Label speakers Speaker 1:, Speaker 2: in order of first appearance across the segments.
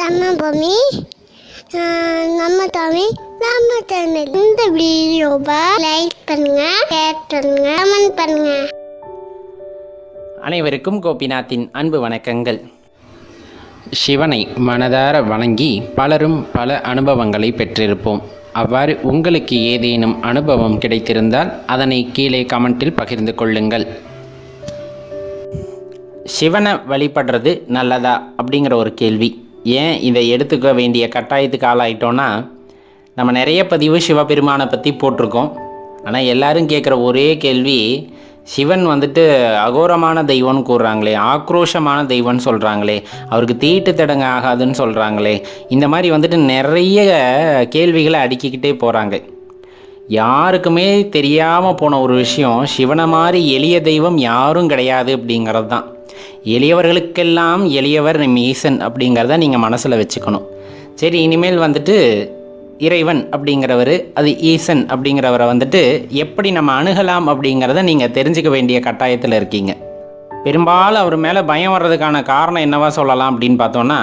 Speaker 1: நம்ம பூமி நம்ம தமிழ் நம்ம தமிழ் இந்த வீடியோவை லைக் பண்ணுங்க ஷேர் பண்ணுங்க கமெண்ட் பண்ணுங்க.
Speaker 2: அனைவருக்கும் கோபிநாத்தின் அன்பு வணக்கங்கள். சிவனை மனதார வணங்கி பலரும் பல அனுபவங்களை பெற்றிருப்போம். அவ்வாறு உங்களுக்கு ஏதேனும் அனுபவம் கிடைத்திருந்தால் அதனை கீழே கமெண்டில் பகிர்ந்து கொள்ளுங்கள். சிவனை வழிபடுறது நல்லதா அப்படிங்கிற ஒரு கேள்வி. ஏன் இதை எடுத்துக்க வேண்டிய கட்டாயத்துக்கு ஆளாயிட்டோன்னா நம்ம நிறைய பதிவு சிவபெருமானை பற்றி போட்டிருக்கோம். ஆனால் எல்லாரும் கேட்குற ஒரே கேள்வி சிவன் வந்துட்டு அகோரமான தெய்வம்னு கூறுறாங்களே ஆக்ரோஷமான தெய்வம்னு சொல்கிறாங்களே அவருக்கு தீட்டு தடங்க ஆகாதுன்னு சொல்கிறாங்களே இந்த மாதிரி வந்துட்டு நிறைய கேள்விகளை அடுக்கிக்கிட்டே போகிறாங்க யாருக்குமே தெரியாமல் போன ஒரு விஷயம் சிவனை மாதிரி எளிய தெய்வம் யாரும் கிடையாது அப்படிங்கிறது தான் எளியவர்களுக்கெல்லாம் எளியவர் நம் ஈசன் அப்படிங்கிறத நீங்கள் மனசில் வச்சுக்கணும். சரி இனிமேல் வந்துட்டு இறைவன் அப்படிங்கிறவர் அது ஈசன் அப்படிங்கிறவரை வந்துட்டு எப்படி நம்ம அணுகலாம் அப்படிங்கிறத நீங்கள் தெரிஞ்சுக்க வேண்டிய கட்டாயத்தில் இருக்கீங்க. பெரும்பாலும் அவர் மேலே பயம் வர்றதுக்கான காரணம் என்னவா சொல்லலாம் அப்படின்னு பார்த்தோன்னா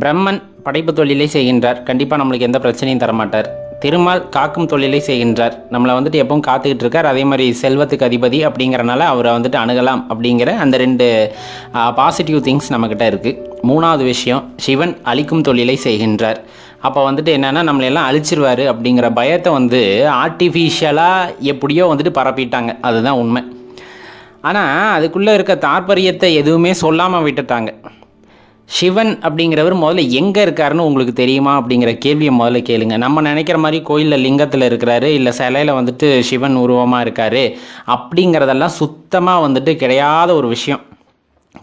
Speaker 2: பிரம்மன் படைப்பு தொழிலை செய்கின்றார். கண்டிப்பாக நம்மளுக்கு எந்த பிரச்சனையும் தரமாட்டார். திருமால் காக்கும் தொழிலை செய்கின்றார். நம்மளை வந்துட்டு எப்பவும் காத்துக்கிட்டு இருக்கார். அதே மாதிரி செல்வத்துக்கு அதிபதி அப்படிங்கிறனால அவரை வந்துட்டு அணுகலாம் அப்படிங்கிற அந்த ரெண்டு பாசிட்டிவ் திங்ஸ் நம்மக்கிட்ட இருக்குது மூணாவது விஷயம் சிவன் அழிக்கும் தொழிலை செய்கின்றார். அப்போ வந்துட்டு என்னென்னா எல்லாம் அழிச்சிருவார் அப்படிங்கிற பயத்தை வந்து ஆர்டிஃபிஷியலாக எப்படியோ வந்துட்டு பரப்பிட்டாங்க. அதுதான் உண்மை. ஆனால் அதுக்குள்ளே இருக்க தாற்பரியத்தை எதுவுமே சொல்லாமல் விட்டுட்டாங்க. சிவன் அப்படிங்கிறவர் முதல்ல எங்கே இருக்காருன்னு உங்களுக்கு தெரியுமா அப்படிங்கிற கேள்வியை முதல்ல கேளுங்க. நம்ம நினைக்கிற மாதிரி கோயிலில் லிங்கத்தில் இருக்கிறாரு இல்லை சிலையில் வந்துட்டு சிவன் உருவமாக இருக்காரு அப்படிங்கிறதெல்லாம் சுத்தமாக வந்துட்டு கிடையாத ஒரு விஷயம்.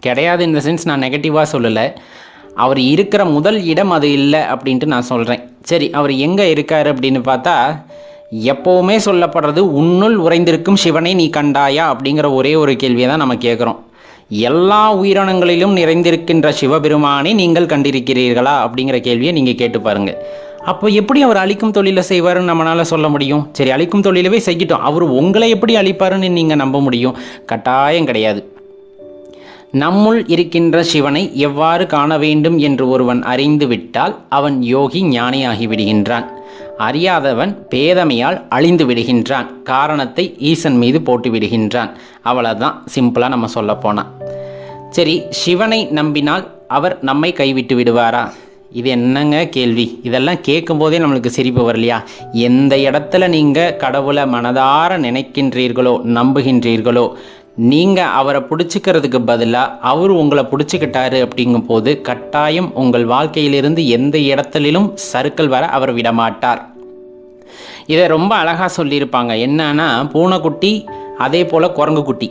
Speaker 2: கிடையாது இந்த சென்ஸ் நான் நெகட்டிவாக சொல்லலை. அவர் இருக்கிற முதல் இடம் அது இல்லை அப்படின்ட்டு நான் சொல்கிறேன் சரி அவர் எங்கே இருக்கார் அப்படின்னு பார்த்தா எப்போவுமே சொல்லப்படுறது உன்னுள் உறைந்திருக்கும் சிவனை நீ கண்டாயா அப்படிங்கிற ஒரே ஒரு கேள்வியை தான் நம்ம கேட்குறோம் எல்லா உயிரினங்களிலும் நிறைந்திருக்கின்ற சிவபெருமானை நீங்கள் கண்டிருக்கிறீர்களா? அப்படிங்கிற கேள்வியை நீங்கள் கேட்டு பாருங்க. அப்போ எப்படி அவர் அழிக்கும் தொழிலை செய்வாருன்னு நம்மளால் சொல்ல முடியும்? சரி அழிக்கும் தொழிலவே செய்யட்டும். அவர் உங்களை எப்படி அழிப்பாருன்னு நீங்கள் நம்ப முடியும்? கட்டாயம் கிடையாது. நம்முள் இருக்கின்ற சிவனை எவ்வாறு காண வேண்டும் என்று ஒருவன் அறிந்து விட்டால் அவன் யோகி ஞானியாகி விடுகின்றான். அறியாதவன் பேதமையால் அழிந்து விடுகின்றான். காரணத்தை ஈசன் மீது போட்டு விடுகின்றான். அவ்வளோதான் சிம்பிளாக நம்ம சொல்ல போனால் சரி சிவனை நம்பினால் அவர் நம்மை கைவிட்டு விடுவாரா? இது என்னங்க கேள்வி? இதெல்லாம் கேட்கும்போதே நம்மளுக்கு சிரிப்பு வரலையா? எந்த இடத்துல நீங்கள் கடவுளை மனதார நினைக்கின்றீர்களோ நம்புகின்றீர்களோ நீங்கள் அவரை பிடிச்சிக்கிறதுக்கு பதிலாக அவர் உங்களை பிடிச்சிக்கிட்டாரு அப்படிங்கும்போது கட்டாயம் உங்கள் வாழ்க்கையிலிருந்து எந்த இடத்துலிலும் சருக்கள் வர அவர் விடமாட்டார். இதை ரொம்ப அழகாக சொல்லியிருப்பாங்க. என்னன்னா பூனைக்குட்டி அதே போல் குரங்கு குட்டி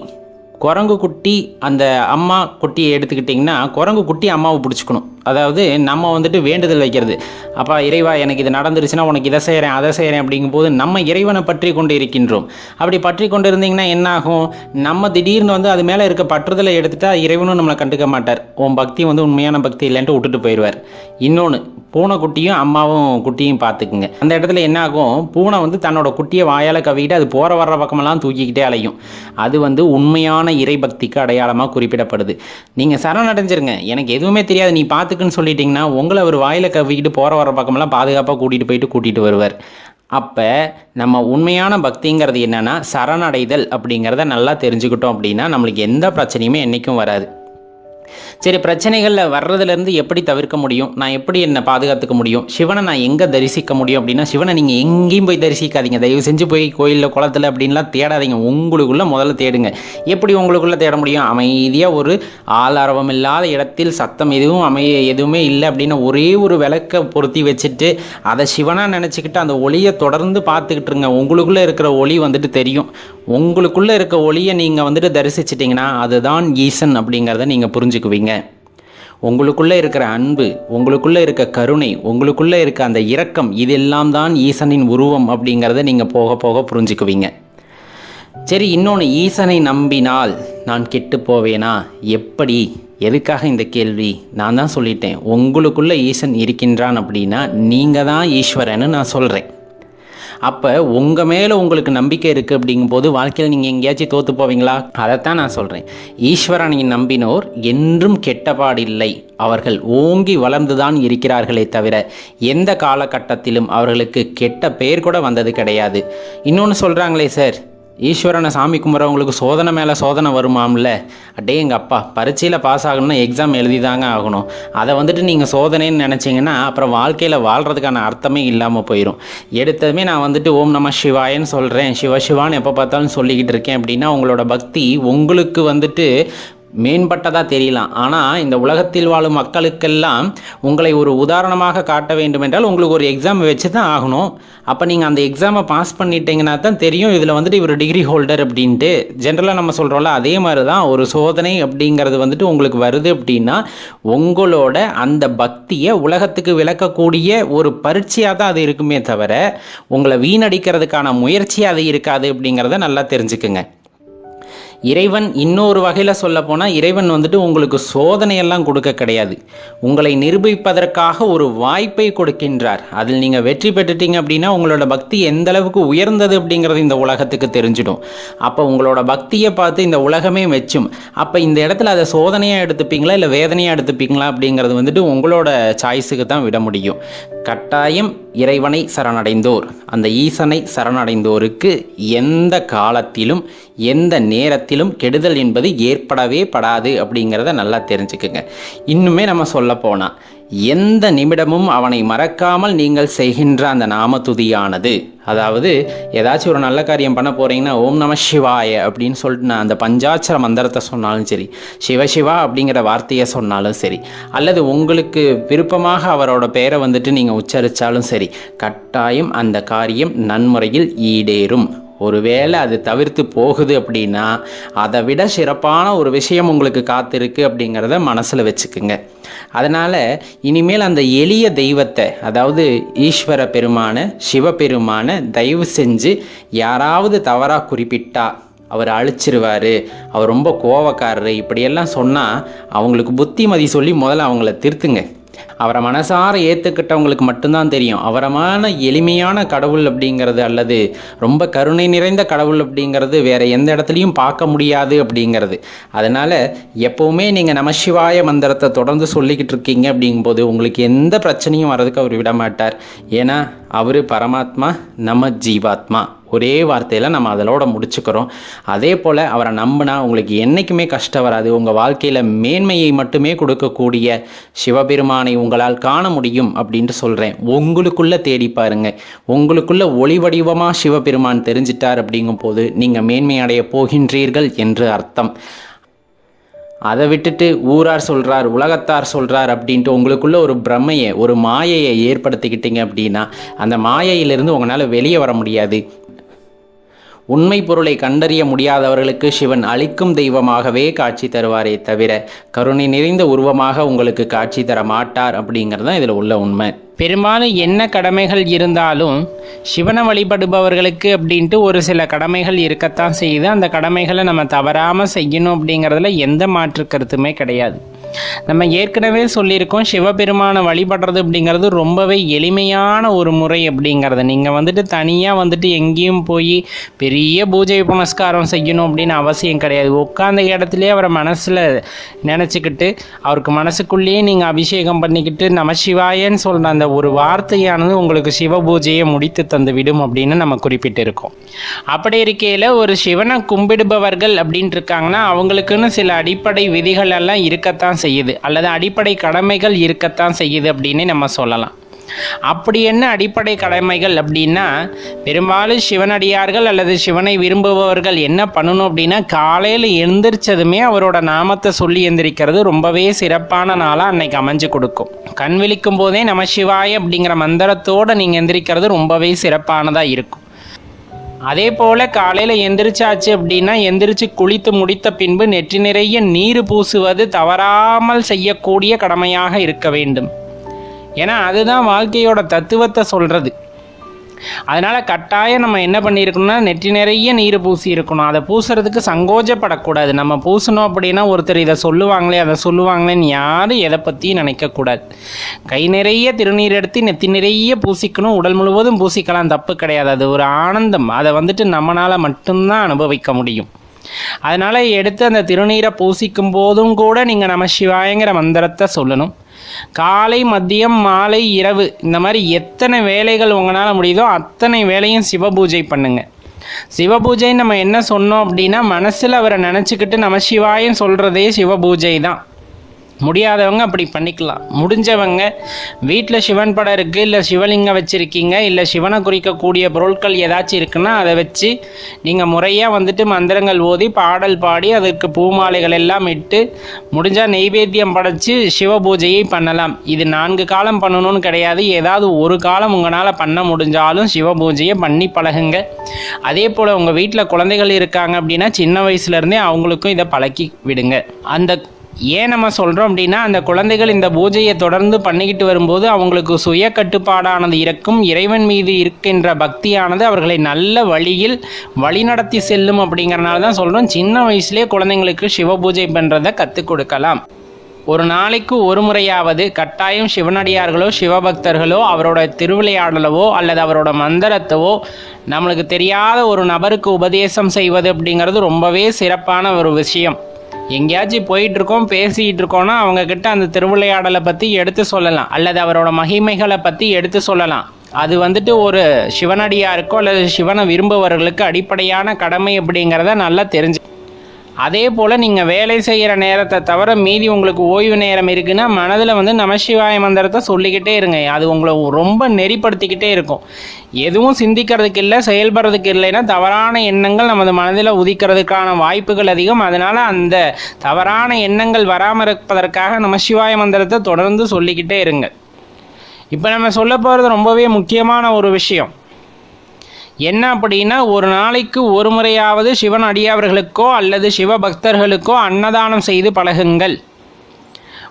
Speaker 2: குரங்கு குட்டி அந்த அம்மா குட்டியை எடுத்துக்கிட்டிங்கன்னா குரங்கு குட்டி அம்மாவை பிடிச்சிக்கணும். அதாவது நம்ம வந்துட்டு வேண்டுதல் வைக்கிறது. அப்பா இறைவா எனக்கு இது நடந்துருச்சுன்னா உனக்கு இதை செய்கிறேன் அதை செய்கிறேன் அப்படிங்கும்போது நம்ம இறைவனை பற்றி கொண்டு இருக்கின்றோம். அப்படி பற்றி கொண்டு இருந்தீங்கன்னா என்ன ஆகும்? நம்ம திடீர்னு வந்து அது மேலே இருக்க பற்றுதலை எடுத்துட்டா இறைவனும் நம்மளை கண்டுக்க மாட்டார். உன் பக்தி வந்து உண்மையான பக்தி இல்லைன்ட்டு விட்டுட்டு போயிடுவார். இன்னொன்று பூனை குட்டியும் அம்மாவும் குட்டியும் பார்த்துக்குங்க. அந்த இடத்துல என்ன ஆகும் பூனை வந்து தன்னோட குட்டியை வாயால் கவிக்கிட்டு அது போகிற வர்ற பக்கமெல்லாம் தூக்கிக்கிட்டே அலையும். அது வந்து உண்மையான இறைபக்திக்கு அடையாளமாக குறிப்பிடப்படுது. நீங்கள் சரணடைஞ்சிருங்க. எனக்கு எதுவுமே தெரியாது. நீ பார்த்துக்குன்னு சொல்லிட்டீங்கன்னா உங்களை அவர் வாயில் கவிக்கிட்டு போகிற வர பக்கமெல்லாம் பாதுகாப்பாக கூட்டிகிட்டு போயிட்டு கூட்டிகிட்டு வருவார். அப்போ நம்ம உண்மையான பக்திங்கிறது என்னென்னா சரணடைதல் அப்படிங்கிறத நல்லா தெரிஞ்சுக்கிட்டோம் அப்படின்னா நம்மளுக்கு எந்த பிரச்சனையுமே என்றைக்கும் வராது. சரி பிரச்சனைகளில் வர்றதுலேருந்து எப்படி தவிர்க்க முடியும்? நான் எப்படி என்னை பாதுகாத்துக்க முடியும்? சிவனை நான் எங்கே தரிசிக்க முடியும் அப்படின்னா சிவனை நீங்கள் எங்கேயும் போய் தரிசிக்காதீங்க. தயவு செஞ்சு போய் கோயிலில் குளத்துல அப்படின்லாம் தேடாதீங்க. உங்களுக்குள்ளே முதல்ல தேடுங்க. எப்படி உங்களுக்குள்ளே தேட முடியும்? அமைதியாக ஒரு ஆளாரவம் இல்லாத இடத்தில் சத்தம் எதுவும் அமைய எதுவுமே இல்லை அப்படின்னு ஒரே ஒரு விளக்கை பொருத்தி வச்சுட்டு அதை சிவனாக நினச்சிக்கிட்டு அந்த ஒளியை தொடர்ந்து பார்த்துக்கிட்டு இருங்க. உங்களுக்குள்ளே இருக்கிற ஒளி வந்துட்டு தெரியும். உங்களுக்குள்ளே இருக்க ஒளியை நீங்கள் வந்துட்டு தரிசிச்சிட்டிங்கன்னா அதுதான் ஈசன் அப்படிங்கிறத நீங்கள் புரிஞ்சுக்கணும். புரிஞ்சுக்குவீங்க. உங்களுக்குள்ளே இருக்கிற அன்பு உங்களுக்குள்ளே இருக்க கருணை உங்களுக்குள்ளே இருக்க அந்த இரக்கம் இதெல்லாம் தான் ஈசனின் உருவம் அப்படிங்கிறத நீங்கள் போக போக புரிஞ்சுக்குவீங்க. சரி இன்னொன்று ஈசனை நம்பினால் நான் கெட்டு போவேனா? எப்படி? எதுக்காக இந்த கேள்வி? நான் தான் சொல்லிட்டேன். உங்களுக்குள்ளே ஈசன் இருக்கின்றான் அப்படின்னா நீங்கள் தான் ஈஸ்வரன்னு நான் சொல்கிறேன் அப்போ உங்கள் மேலே உங்களுக்கு நம்பிக்கை இருக்குது அப்படிங்கும்போது வாழ்க்கையில் நீங்கள் எங்கேயாச்சும் தோற்று போவீங்களா? அதைத்தான் நான் சொல்கிறேன் ஈஸ்வரனை நம்பினோர் என்றும் கெட்டபாடில்லை அவர்கள் ஓங்கி வளர்ந்துதான் இருக்கிறார்களே தவிர எந்த காலகட்டத்திலும் அவர்களுக்கு கெட்ட பெயர் கூட வந்தது கிடையாது. இன்னொன்று சொல்கிறாங்களே சார் ஈஸ்வரனை சாமி கும்பிட்றவங்களுக்கு சோதனை மேலே சோதனை வருமாம்ல? அடே எங்கள் அப்பா பரீட்சையில் பாஸ் ஆகணும்னா எக்ஸாம் எழுதி தாங்க ஆகணும். அதை வந்துட்டு நீங்கள் சோதனைன்னு நினச்சிங்கன்னா அப்புறம் வாழ்க்கையில் வாழ்கிறதுக்கான அர்த்தமே இல்லாமல் போயிடும் எடுத்ததுமே நான் வந்துட்டு ஓம் நம சிவாயன்னு சொல்கிறேன் சிவ சிவான்னு எப்போ பார்த்தாலும் சொல்லிக்கிட்டு இருக்கேன் அப்படின்னா உங்களோட பக்தி உங்களுக்கு வந்துட்டு மேம்பட்டதாக தெரியலாம். ஆனால் இந்த உலகத்தில் வாழும் மக்களுக்கெல்லாம் உங்களை ஒரு உதாரணமாக காட்ட வேண்டும் என்றால் உங்களுக்கு ஒரு எக்ஸாம் வச்சு தான் ஆகணும். அப்போ நீங்கள் அந்த எக்ஸாமை பாஸ் பண்ணிட்டீங்கன்னா தான் தெரியும் இதில் வந்துட்டு இவர் டிகிரி ஹோல்டர் அப்படின்ட்டு. ஜென்ரலாக நம்ம சொல்கிறோம்ல அதே மாதிரி தான் ஒரு சோதனை அப்படிங்கிறது வந்துட்டு உங்களுக்கு வருது அப்படின்னா உங்களோட அந்த பக்தியை உலகத்துக்கு விளக்கக்கூடிய ஒரு பரீட்சையாக தான் அது இருக்குமே தவிர உங்களை வீணடிக்கிறதுக்கான முயற்சி அது இருக்காது அப்படிங்கிறத நல்லா தெரிஞ்சுக்குங்க. இறைவன் இன்னொரு வகையில் சொல்ல போனால் இறைவன் வந்துட்டு உங்களுக்கு சோதனையெல்லாம் கொடுக்க கிடையாது. உங்களை நிரூபிப்பதற்காக ஒரு வாய்ப்பை கொடுக்கின்றார். அதில் நீங்கள் வெற்றி பெற்றுட்டீங்க அப்படின்னா உங்களோட பக்தி எந்த அளவுக்கு உயர்ந்தது அப்படிங்கிறது இந்த உலகத்துக்கு தெரிஞ்சிடும். அப்போ உங்களோட பக்தியை பார்த்து இந்த உலகமே மெச்சும். அப்போ இந்த இடத்துல அதை சோதனையாக எடுத்துப்பீங்களா இல்லை வேதனையாக எடுத்துப்பீங்களா அப்படிங்கிறது வந்துட்டு உங்களோட சாய்ஸுக்கு தான் விட முடியும். கட்டாயம் இறைவனை சரணடைந்தோர். அந்த ஈசனை சரணடைந்தோருக்கு எந்த காலத்திலும் எந்த நேரத்திலும் கெடுதல் என்பது ஏற்படவே படாது அப்படிங்கிறத நல்லா தெரிஞ்சுக்குங்க. இன்னுமே நம்ம சொல்ல போனால் எந்த நிமிடமும் அவனை மறக்காமல் நீங்கள் செய்கின்ற அந்த நாமத்துதியானது. அதாவது ஏதாச்சும் ஒரு நல்ல காரியம் பண்ண போறீங்கன்னா ஓம் நம சிவாய அப்படின்னு சொல்லிட்டு நான் அந்த பஞ்சாட்சர மந்திரத்தை சொன்னாலும் சரி சிவசிவா அப்படிங்கிற வார்த்தையை சொன்னாலும் சரி அல்லது உங்களுக்கு விருப்பமாக அவரோட பெயரை வந்துட்டு நீங்கள் உச்சரித்தாலும் சரி கட்டாயம் அந்த காரியம் நன்முறையில் ஈடேறும். ஒருவேளை அது தவிர்த்து போகுது அப்படின்னா அதை விட சிறப்பான ஒரு விஷயம் உங்களுக்கு காத்திருக்கு அப்படிங்கிறத மனசில் வச்சுக்குங்க. அதனால் இனிமேல் அந்த எளிய தெய்வத்தை அதாவது ஈஸ்வர பெருமான சிவபெருமான தயவு செஞ்சு யாராவது தவறாக குறிப்பிட்டா அவர் அழிச்சிருவார் அவர் ரொம்ப கோவக்காரரு இப்படியெல்லாம் சொன்னால் அவங்களுக்கு புத்திமதி சொல்லி முதல்ல அவங்கள திருத்துங்க. அவரை மனசார ஏற்றுக்கிட்டவங்களுக்கு மட்டும்தான் தெரியும். அவரமான எளிமையான கடவுள் அப்படிங்கிறது அல்லது ரொம்ப கருணை நிறைந்த கடவுள் அப்படிங்கிறது வேற எந்த இடத்துலையும் பார்க்க முடியாது அப்படிங்கிறது. அதனால் எப்போவுமே நீங்கள் நமசிவாய மந்திரத்தை தொடர்ந்து சொல்லிக்கிட்டு இருக்கீங்க அப்படிங்கும்போது உங்களுக்கு எந்த பிரச்சனையும் வர்றதுக்கு அவர் விட மாட்டார் ஏன்னா அவர் பரமாத்மா நம்ம ஜீவாத்மா. ஒரே வார்த்தையில் நம்ம அதோட முடிச்சுக்கிறோம். அதே போல் அவரை நம்பினா உங்களுக்கு என்றைக்குமே கஷ்டம் வராது. உங்கள் வாழ்க்கையில் மேன்மையை மட்டுமே கொடுக்கக்கூடிய சிவபெருமானை உங்களால் காண முடியும் அப்படின்ட்டு சொல்கிறேன் உங்களுக்குள்ளே தேடி பாருங்க. உங்களுக்குள்ள ஒளி வடிவமாக சிவபெருமான் தெரிஞ்சிட்டார் அப்படிங்கும் போது நீங்கள் மேன்மை அடைய போகின்றீர்கள் என்று அர்த்தம். அதை விட்டுட்டு ஊரார் சொல்கிறார் உலகத்தார் சொல்கிறார் அப்படின்ட்டு உங்களுக்குள்ள ஒரு பிரமையை ஒரு மாயையை ஏற்படுத்திக்கிட்டீங்க அப்படின்னா அந்த மாயையிலிருந்து உங்களால் வெளியே வர முடியாது. உண்மை பொருளை கண்டறிய முடியாதவர்களுக்கு சிவன் அளிக்கும் தெய்வமாகவே காட்சி தருவாரே தவிர கருணை நிறைந்த உருவமாக உங்களுக்கு காட்சி தர மாட்டார் அப்படிங்கிறது தான் இதில் உள்ள உண்மை. பெரும்பாலும் என்ன கடமைகள் இருந்தாலும் சிவனை வழிபடுபவர்களுக்கு அப்படின்ட்டு ஒரு சில கடமைகள் இருக்கத்தான் செய்யுது. அந்த கடமைகளை நம்ம தவறாமல் செய்யணும் அப்படிங்கிறதுல எந்த மாற்று கருத்துமே கிடையாது. நம்ம ஏற்கனவே சொல்லியிருக்கோம் சிவபெருமானை வழிபடுறது அப்படிங்கிறது ரொம்பவே எளிமையான ஒரு முறை அப்படிங்கிறது. நீங்கள் வந்துட்டு தனியாக வந்துட்டு எங்கேயும் போய் பெரிய பூஜை புனஸ்காரம் செய்யணும் அப்படின்னு அவசியம் கிடையாது. உட்காந்த இடத்துலேயே அவரை மனசில் நினச்சிக்கிட்டு அவருக்கு மனசுக்குள்ளேயே நீங்கள் அபிஷேகம் பண்ணிக்கிட்டு நமசிவாயன்னு சொல்கிற அந்த ஒரு வார்த்தையானது உங்களுக்கு சிவ பூஜையை முடித்து தந்து விடும் அப்படின்னு நம்ம குறிப்பிட்டிருக்கோம். அப்படி இருக்கையில் ஒரு சிவனை கும்பிடுபவர்கள் அப்படின்ட்டு இருக்காங்கன்னா அவங்களுக்குன்னு சில அடிப்படை விதிகள் எல்லாம் இருக்கத்தான் செய்யுது. அல்லது அடிப்படை கடமைகள் இருக்கத்தான் செய்யுது அப்படின்னு நம்ம சொல்லலாம். அப்படி என்ன அடிப்படை கடமைகள் அப்படின்னா பெரும்பாலும் சிவனடியார்கள் அல்லது சிவனை விரும்புபவர்கள் என்ன பண்ணணும் அப்படின்னா காலையில் எழுந்திரிச்சதுமே அவரோட நாமத்தை சொல்லி எந்திரிக்கிறது ரொம்பவே சிறப்பான நாளாக அன்னைக்கு அமைஞ்சு கொடுக்கும். கண் விழிக்கும் போதே நம சிவாய அப்படிங்கிற மந்திரத்தோடு நீங்கள் எந்திரிக்கிறது ரொம்பவே சிறப்பானதாக இருக்கும். அதே போல் காலையில் எந்திரிச்சாச்சு அப்படின்னா எந்திரிச்சு குளித்து முடித்த பின்பு நெற்றி நிறைய நீர் பூசுவது தவறாமல் செய்யக்கூடிய கடமையாக இருக்க வேண்டும். ஏன்னா அதுதான் வாழ்க்கையோட தத்துவத்தை சொல்கிறது அதனால் கட்டாயம் நம்ம என்ன பண்ணியிருக்கணும்னா நெற்றி நிறைய நீர் பூசி இருக்கணும். அதை பூசுறதுக்கு சங்கோஜப்படக்கூடாது. நம்ம பூசணும் அப்படின்னா ஒருத்தர் இதை சொல்லுவாங்களே அதை சொல்லுவாங்களேன்னு யாரும் எதை பற்றியும் நினைக்கக்கூடாது. கை நிறைய திருநீர் எடுத்து நெத்தி நிறைய பூசிக்கணும். உடல் முழுவதும் பூசிக்கலாம். தப்பு கிடையாது. அது ஒரு ஆனந்தம். அதை வந்துட்டு நம்மளால் மட்டும்தான் அனுபவிக்க முடியும். அதனால் எடுத்து அந்த திருநீரை பூசிக்கும் போதும் கூட நீங்கள் நம சிவாயங்கிற மந்திரத்தை சொல்லணும். காலை மதியம் மாலை இரவு. இந்த மாதிரி எத்தனை வேலைகள் உங்களால் முடியுதோ அத்தனை வேலையும் சிவபூஜை பண்ணுங்க. சிவபூஜை நம்ம என்ன சொன்னோம் அப்படின்னா மனசில் அவரை நினச்சிக்கிட்டு நம்ம சிவாயம் சொல்கிறதே சிவபூஜை தான். முடியாதவங்க அப்படி பண்ணிக்கலாம். முடிஞ்சவங்க வீட்டில் சிவன் படம் இருக்குது இல்லை சிவலிங்கம் வச்சுருக்கீங்க இல்லை சிவனை குறிக்கக்கூடிய பொருட்கள் ஏதாச்சும் இருக்குன்னா அதை வச்சு நீங்கள் முறையாக வந்துட்டு மந்திரங்கள் ஓதி பாடல் பாடி அதற்கு பூமாலைகள் எல்லாம் இட்டு முடிஞ்சால் நெய்வேத்தியம் படைச்சு சிவ பூஜையை பண்ணலாம். இது நான்கு காலம் பண்ணணும்னு கிடையாது. ஏதாவது ஒரு காலம் உங்களால் பண்ண முடிஞ்சாலும் சிவ பூஜையை பண்ணி பழகுங்க. அதே போல் உங்கள் வீட்டில் குழந்தைகள் இருக்காங்க அப்படின்னா சின்ன வயசுலேருந்தே அவங்களுக்கும் இதை பழக்கி விடுங்க. அந்த ஏன் நம்ம சொல்கிறோம் அப்படின்னா அந்த குழந்தைகள் இந்த பூஜையை தொடர்ந்து பண்ணிக்கிட்டு வரும்போது அவங்களுக்கு சுய கட்டுப்பாடானது இருக்கும் இறைவன் மீது இருக்கின்ற பக்தியானது அவர்களை நல்ல வழியில் வழிநடத்தி செல்லும் அப்படிங்கிறனால தான் சொல்கிறோம் சின்ன வயசுலேயே குழந்தைங்களுக்கு சிவ பூஜை பண்ணுறதை கற்றுக் கொடுக்கலாம். ஒரு நாளைக்கு ஒரு முறையாவது கட்டாயம் சிவனடியார்களோ சிவபக்தர்களோ அவரோட திருவிளையாடலவோ அல்லது அவரோட மந்திரத்தவோ நம்மளுக்கு தெரியாத ஒரு நபருக்கு உபதேசம் செய்வது அப்படிங்கிறது ரொம்பவே சிறப்பான ஒரு விஷயம். எங்கேயாச்சும் போயிட்டு இருக்கோம் பேசிக்கிட்டு இருக்கோம்னா அவங்க கிட்ட அந்த திருவிளையாடலை பற்றி எடுத்து சொல்லலாம். அல்லது அவரோட மகிமைகளை பற்றி எடுத்து சொல்லலாம். அது வந்துட்டு ஒரு சிவனடியாருக்கோ அல்லது சிவனை விரும்புபவர்களுக்கு அடிப்படையான கடமை அப்படிங்கிறத நல்லா தெரிஞ்சு அதே போல் நீங்கள் வேலை செய்கிற நேரத்தை தவிர மீதி உங்களுக்கு ஓய்வு நேரம் இருக்குன்னா மனதில் வந்து நமசிவாய மந்திரத்தை சொல்லிக்கிட்டே இருங்க. அது உங்களை ரொம்ப நெறிப்படுத்திக்கிட்டே இருக்கும். எதுவும் சிந்திக்கிறதுக்கு இல்லை செயல்படுறதுக்கு இல்லைன்னா தவறான எண்ணங்கள் நமது மனதில் உதிக்கிறதுக்கான வாய்ப்புகள் அதிகம். அதனால் அந்த தவறான எண்ணங்கள் வராமல் இருப்பதற்காக நமசிவாய மந்திரத்தை தொடர்ந்து சொல்லிக்கிட்டே இருங்க. இப்போ நம்ம சொல்ல போகிறது ரொம்பவே முக்கியமான ஒரு விஷயம். என்ன அப்படின்னா ஒரு நாளைக்கு ஒரு முறையாவது சிவன் அடியாவர்களுக்கோ அல்லது சிவ பக்தர்களுக்கோ அன்னதானம் செய்து பழகுங்கள்.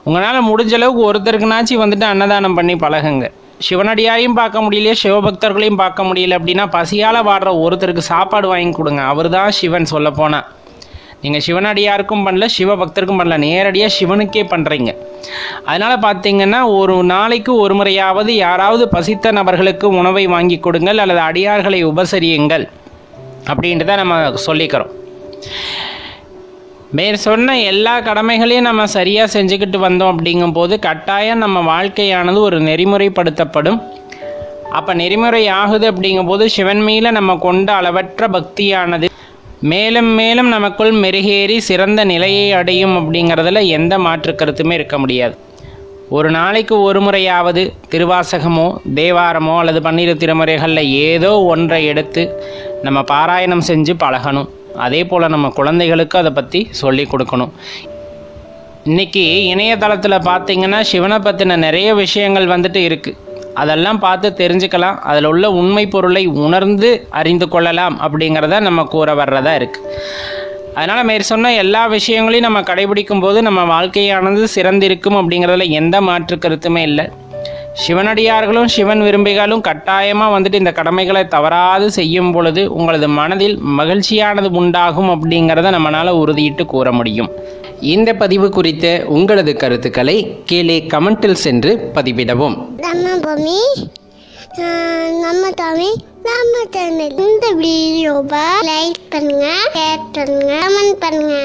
Speaker 2: உங்களால் முடிஞ்ச அளவுக்கு ஒருத்தருக்குனாச்சும் வந்துட்டு அன்னதானம் பண்ணி பழகுங்க. சிவனடியாரையும் பார்க்க முடியலையே சிவபக்தர்களையும் பார்க்க முடியல அப்படின்னா பசியால் வாடுற ஒருத்தருக்கு சாப்பாடு வாங்கி கொடுங்க. அவர் தான் சிவன் சொல்லப்போனால் நீங்கள் சிவனடியாருக்கும் பண்ணல சிவபக்தருக்கும் பண்ணல நேரடியாக சிவனுக்கே பண்ணுறீங்க அதனால் பார்த்தீங்கன்னா ஒரு நாளைக்கு ஒரு முறையாவது யாராவது பசித்த நபர்களுக்கு உணவை வாங்கி கொடுங்கள் அல்லது அடியார்களை உபசரியுங்கள் அப்படின்ட்டு தான் நம்ம சொல்லிக்கிறோம். மேற் சொன்ன எல்லா கடமைகளையும் நம்ம சரியாக செஞ்சுக்கிட்டு வந்தோம் அப்படிங்கும்போது கட்டாயம் நம்ம வாழ்க்கையானது ஒரு நெறிமுறைப்படுத்தப்படும். அப்போ நெறிமுறை ஆகுது அப்படிங்கும்போது சிவன் மேல நம்ம கொண்ட அளவற்ற பக்தியானது மேலும் மேலும் நமக்குள் மெருகேறி சிறந்த நிலையை அடையும் அப்படிங்கிறதுல எந்த மாற்று கருத்துமே இருக்க முடியாது. ஒரு நாளைக்கு ஒரு முறையாவது திருவாசகமோ தேவாரமோ அல்லது பன்னிரு திருமுறைகளில் ஏதோ ஒன்றை எடுத்து நம்ம பாராயணம் செஞ்சு பழகணும். அதே போல் நம்ம குழந்தைகளுக்கு அதை பற்றி சொல்லி கொடுக்கணும். இன்றைக்கி இணையதளத்தில் பார்த்தீங்கன்னா சிவனை பற்றின நிறைய விஷயங்கள் வந்துட்டு இருக்குது அதெல்லாம் பார்த்து தெரிஞ்சுக்கலாம். அதில் உள்ள உண்மை பொருளை உணர்ந்து அறிந்து கொள்ளலாம் அப்படிங்கிறத நம்ம கூற வர்றதா இருக்குது அதனால் மேற் சொன்ன எல்லா விஷயங்களையும் நம்ம கடைபிடிக்கும் போது நம்ம வாழ்க்கையானது சிறந்திருக்கும் அப்படிங்கிறதுல எந்த மாற்று கருத்துமே இல்லை. சிவனடியார்களும் சிவன் விரும்பிகளும் கட்டாயமாக வந்துட்டு இந்த கடமைகளை தவறாது செய்யும் பொழுது உங்களது மனதில் மகிழ்ச்சியானது உண்டாகும் அப்படிங்கிறத நம்மளால் உறுதியிட்டு கூற முடியும். இந்த பதிவு குறித்த உங்களது கருத்துக்களை கீழே கமெண்டில் சென்று பதிவிடவும்.
Speaker 1: நம்ம பூமி நம்ம தமிழ் நம்ம சேனல் இந்த வீடியோவை லைக் பண்ணுங்க ஷேர் பண்ணுங்க கமெண்ட் பண்ணுங்க.